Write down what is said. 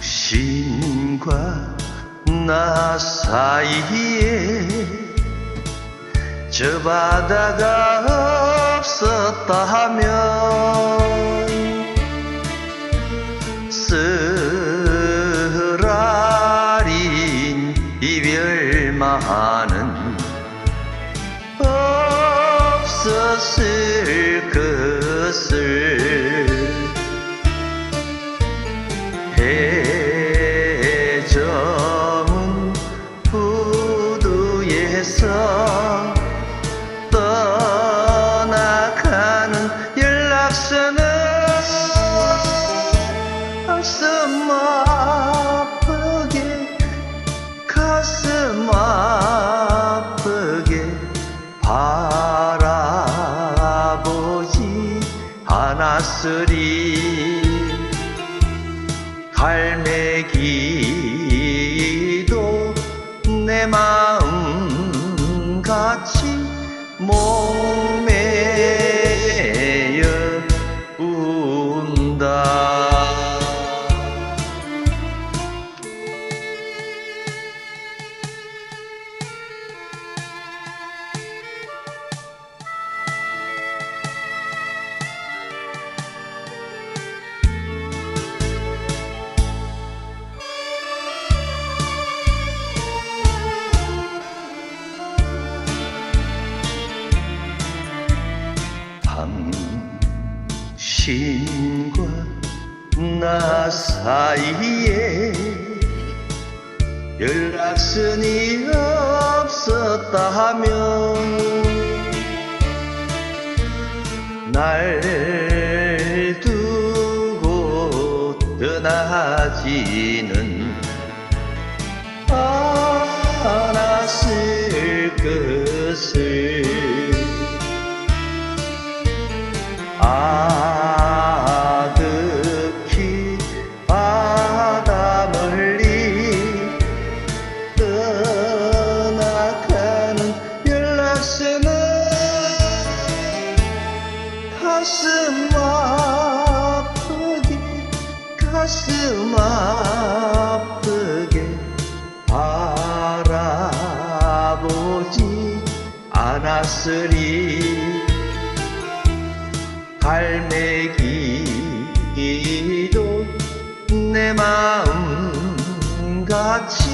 당신과 나 사이에 저 바다가 없었다면 쓰라린 이별만은 없었을 것을 부두에서 떠나가는 연락선은 가슴 아프게 가슴 아프게 바라보지 않았으리. 갈매기도 내 마음 梦。 신과 나 사이에 연락선이 없었다면 날 두고 떠나지는 않았을 것을 가슴 아프게 가슴 아프게 바라보지 않았으리. 갈매기도 내 마음 같이